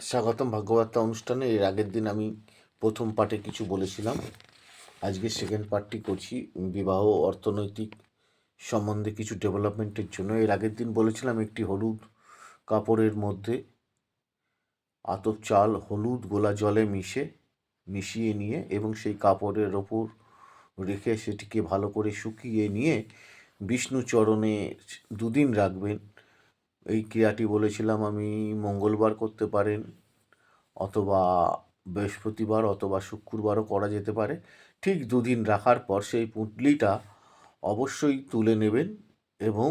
স্বাগতম ভাগ্যবার্তা অনুষ্ঠানে। এর আগের দিন আমি প্রথম পার্টে কিছু বলেছিলাম। আজকে সেকেন্ড পার্টটি করছি বিবাহ, অর্থনৈতিক সম্বন্ধে কিছু ডেভেলপমেন্টের জন্য। এর আগের দিন বলেছিলাম একটি হলুদ কাপড়ের মধ্যে আতপ চাল হলুদ গোলা জলে মিশে, মিশিয়ে নিয়ে এবং সেই কাপড়ের ওপর রেখে সেটিকে ভালো করে শুকিয়ে নিয়ে বিষ্ণু চরণে দুদিন রাখবেন। এই ক্রিয়াটি বলেছিলাম আমি মঙ্গলবার করতে পারেন অথবা বৃহস্পতিবার অথবা শুক্রবারও করা যেতে পারে। ঠিক দুদিন রাখার পর সেই পুঁটলিটা অবশ্যই তুলে নেবেন এবং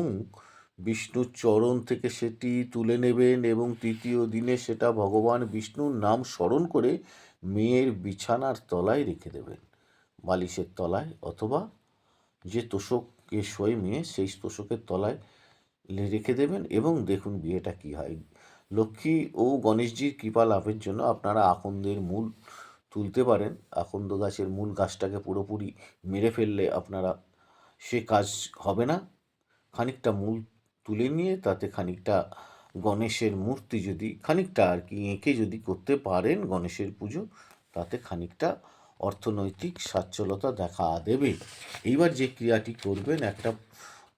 বিষ্ণুর চরণ থেকে সেটি তুলে নেবেন এবং তৃতীয় দিনে সেটা ভগবান বিষ্ণুর নাম স্মরণ করে মেয়ের বিছানার তলায় রেখে দেবেন, বালিশের তলায় অথবা যে তোষকে শোয় মেয়ে সেই তোষকের তলায় রেখে দেবেন এবং দেখুন বিয়েটা কি হয়। লক্ষ্মী ও গণেশজির কৃপা লাভের জন্য আপনারা আকন্দের মূল তুলতে পারেন। আকন্দ গাছের মূল গাছটাকে পুরোপুরি মেরে ফেললে আপনারা সে কাজ হবে না। খানিকটা মূল তুলে নিয়ে তাতে খানিকটা গণেশের মূর্তি যদি, খানিকটা আর কি এঁকে যদি করতে পারেন গণেশের পুজো, তাতে খানিকটা অর্থনৈতিক সচ্ছলতা দেখা দেবে। এইবার যে ক্রিয়াটি করবেন, একটা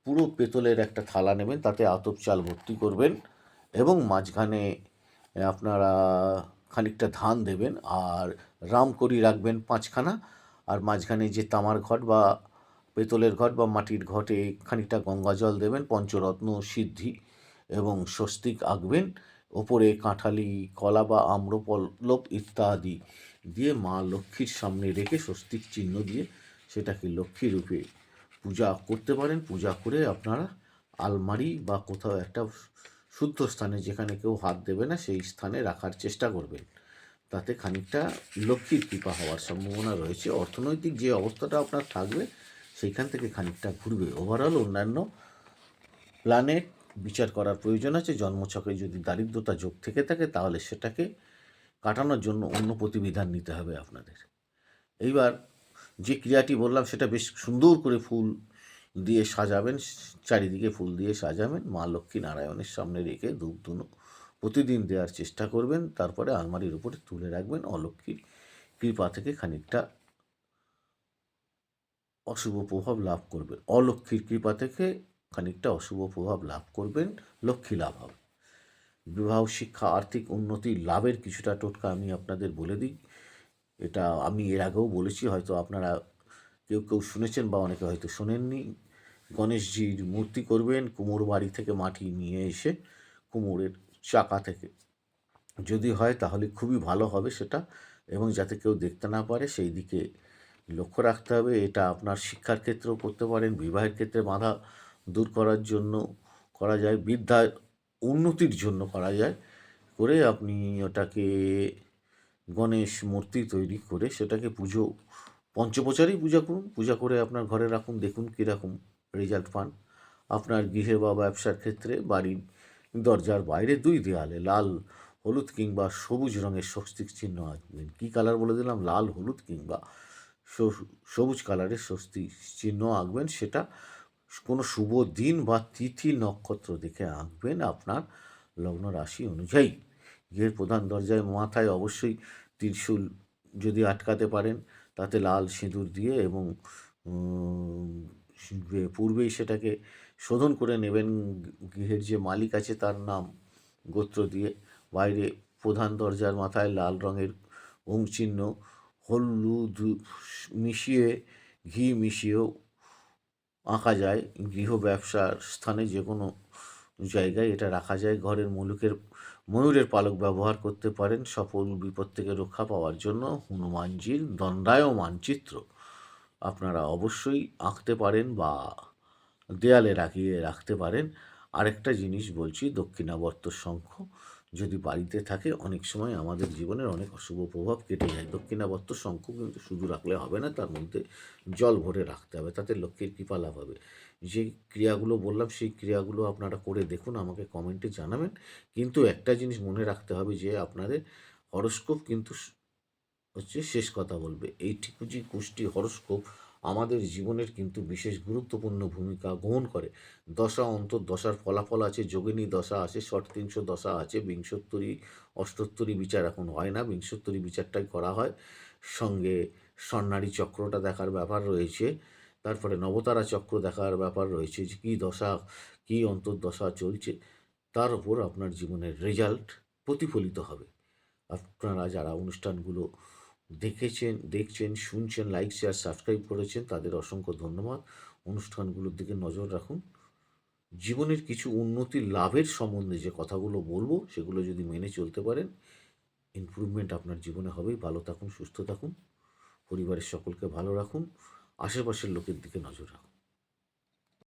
পুরো পেতলের একটা থালা নেবেন, তাতে আতপ চাল ভর্তি করবেন এবং মাঝখানে আপনারা খানিকটা ধান দেবেন আর রামকড়ি রাখবেন পাঁচখানা আর মাঝখানে যে তামার ঘট বা পেতলের ঘট বা মাটির ঘটে খানিকটা গঙ্গা জল দেবেন, পঞ্চরত্ন, সিদ্ধি এবং স্বস্তিক আঁকবেন, ওপরে কাঁঠালি, কলা বা আম্রপল্লব ইত্যাদি দিয়ে মা লক্ষ্মীর সামনে রেখে স্বস্তিক চিহ্ন দিয়ে সেটাকে লক্ষ্মী রূপে পূজা করতে পারেন, পূজা করে আপনারা আলমারি বা কোথাও একটা শুদ্ধ স্থানে যেখানে কেউ হাত দেবে না, সেই স্থানে রাখার চেষ্টা করবেন। তাতে খানিকটা লক্ষ্মীর কৃপা হওয়ার সম্ভাবনা রয়েছে। অর্থনৈতিক যে অবস্থাটা আপনার থাকবে, সেইখান থেকে খানিকটা ঘুরবে। ওভারঅল অন্যান্য প্ল্যানেট বিচার করার প্রয়োজন আছে। জন্মছকে যদি দারিদ্রতা যোগ থেকে থাকে, তাহলে সেটাকে কাটানোর জন্য অন্য প্রতিবিধান নিতে হবে আপনাদের। এইবার যে ক্রিয়াটি বললাম সেটা বেশ সুন্দর করে ফুল দিয়ে সাজাবেন, চারিদিকে ফুল দিয়ে সাজাবেন। মা লক্ষ্মী নারায়ণের সামনে রেখে ধূপ ধুনো প্রতিদিন দেওয়ার চেষ্টা করবেন। তারপরে আলমারির উপরে তুলে রাখবেন অলক্ষ্মীর কৃপা থেকে খানিকটা অশুভ প্রভাব লাভ করবেন। অলক্ষ্মীর কৃপা থেকে খানিকটা অশুভ প্রভাব লাভ করবেন, লক্ষ্মী লাভ হবে। বিবাহ, শিক্ষা, আর্থিক উন্নতি, লাভের কিছুটা টোটকা আমি আপনাদের বলে দিই। এটা আমি এর আগেও বলেছি, হয়তো আপনারা কেউ কেউ শুনেছেন বা অনেকে হয়তো শোনেননি। গণেশজির মূর্তি করবেন, কুমোর বাড়ি থেকে মাটি নিয়ে এসে কুমোরের চাকা থেকে। যদি হয় তাহলে খুবই ভালো হবে সেটা এবং যাতে কেউ দেখতে না পারে সেই দিকে লক্ষ্য রাখতে হবে। এটা আপনার শিক্ষার ক্ষেত্রেও করতে পারেন, বিবাহের ক্ষেত্রে বাধা দূর করার জন্য করা যায়, বিদ্যার উন্নতির জন্য করা যায়। করে আপনি ওটাকে গণেশ মূর্তি তৈরি করে সেটাকে পুজো, পঞ্চপ্রচারেই পূজা করুন। পূজা করে আপনার ঘরে রাখুন, দেখুন কীরকম রেজাল্ট পান। আপনার গৃহে বা ব্যবসার ক্ষেত্রে বাড়ির দরজার বাইরে দুই দেয়ালে লাল, হলুদ কিংবা সবুজ রঙের স্বস্তিক চিহ্ন আঁকবেন। কী কালার বলে দিলাম? লাল, হলুদ কিংবা সবুজ কালারের স্বস্তি চিহ্ন আঁকবেন। সেটা কোনো শুভ দিন বা তিথি নক্ষত্র দেখে আঁকবেন আপনার লগ্ন রাশি অনুযায়ী। গৃহের প্রধান দরজায় মাথায় অবশ্যই ত্রিশূল যদি আটকাতে পারেন, তাতে লাল সিঁদুর দিয়ে এবং পূর্বেই সেটাকে শোধন করে নেবেন। গৃহের যে মালিক আছে তার নাম গোত্র দিয়ে বাইরে প্রধান দরজার মাথায় লাল রঙের ওং চিহ্ন, হলুদ মিশিয়ে, ঘি মিশিয়েও আঁকা যায়। গৃহ ব্যবসার স্থানে যে কোনো জায়গায় এটা রাখা যায়। ঘরের মুলুকের ময়ূরের পালক ব্যবহার করতে পারেন সফল বিপদ থেকে রক্ষা পাওয়ার জন্য হনুমানজির দণ্ডায়মান চিত্র। আপনারা অবশ্যই আঁকতে পারেন বা দেয়ালে রাখিয়ে রাখতে পারেন। আরেকটা জিনিস বলছি, দক্ষিণাবর্ত শঙ্খ। যদি বাড়িতে থাকে, অনেক সময় আমাদের জীবনের অনেক অশুভ প্রভাব কেটে যায়। দক্ষিণাবর্ত শঙ্খ কিন্তু শুধু রাখলে হবে না, তার মধ্যে জল ভরে রাখতে হবে, তাতে লক্ষ্মীর কৃপা লাভ হবে। যে ক্রিয়াগুলো বললাম, সেই ক্রিয়াগুলো আপনারা করে দেখুন, আমাকে কমেন্টে জানাবেন। কিন্তু একটা জিনিস মনে রাখতে হবে যে, আপনাদের হরস্কোপ কিন্তু হচ্ছে শেষ কথা বলবে। এই ঠিকুজি কুষ্টি হরস্কোপ আমাদের জীবনের কিন্তু বিশেষ গুরুত্বপূর্ণ ভূমিকা গ্রহণ করে। দশা অন্তর দশার ফলাফল আছে, যোগিনী দশা আছে ষটত্রিংশ দশা আছে, বিংশোত্তরী, অষ্টোত্তরী বিচার এখন হয় না, বিংশোত্তরী বিচারটাই করা হয়। সঙ্গে স্বর্ণালী চক্রটা দেখার ব্যাপার রয়েছে, তারপরে নবতারা চক্র দেখার ব্যাপার রয়েছে যে কী দশা, কী অন্তর্দশা চলছে, তার উপর আপনার জীবনের রেজাল্ট প্রতিফলিত হবে। আপনারা যারা অনুষ্ঠানগুলো দেখেছেন, দেখছেন, শুনছেন লাইক শেয়ার সাবস্ক্রাইব করেছেন, তাদের অসংখ্য ধন্যবাদ। অনুষ্ঠানগুলোর দিকে নজর রাখুন। জীবনের কিছু উন্নতি লাভের সম্বন্ধে যে কথাগুলো বলব, সেগুলো যদি মেনে চলতে পারেন ইমপ্রুভমেন্ট আপনার জীবনে হবেই। ভালো থাকুন, সুস্থ থাকুন। পরিবারের সকলকে ভালো রাখুন। আশেপাশের লোকের দিকে নজর রাখুন।